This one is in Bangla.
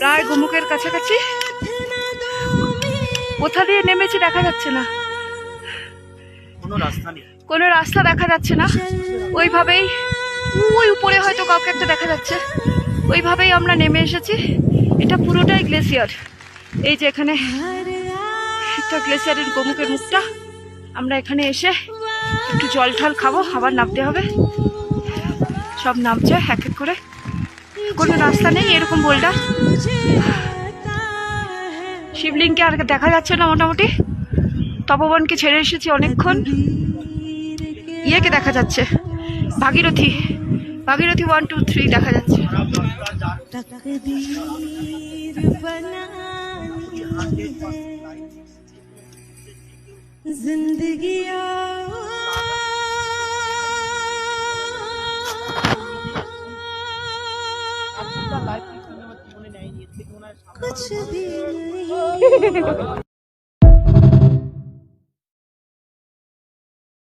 প্রায় গোমুখের কাছাকাছি। কোথা দিয়ে নেমেছি দেখা যাচ্ছে না। কোনো রাস্তা নেই। কোনো রাস্তা দেখা যাচ্ছে না। ওইভাবেই ওই উপরে হয়তো কাউকে একটা দেখা যাচ্ছে। ওইভাবেই আমরা নেমে এসেছি। এটা পুরোটাই গ্লেসিয়ার এই যে এখানে একটা গ্লেসিয়ারের গোমুখের মুখটা। আমরা এখানে এসে একটু জল ঠল খাব আবার নামতে হবে। সব নামছে এক এক করে। কোনো রাস্তা নেই এরকম বোল্ডার শিবলিংকে আর দেখা যাচ্ছে না মোটামুটি তপবনকে ছেড়ে এসেছি অনেকক্ষণ ইয়েকে দেখা যাচ্ছে Bhagirathi Bhagirathi one two three দেখা যাচ্ছে तकदीर बनानी है जिंदगी कुछ भी नहीं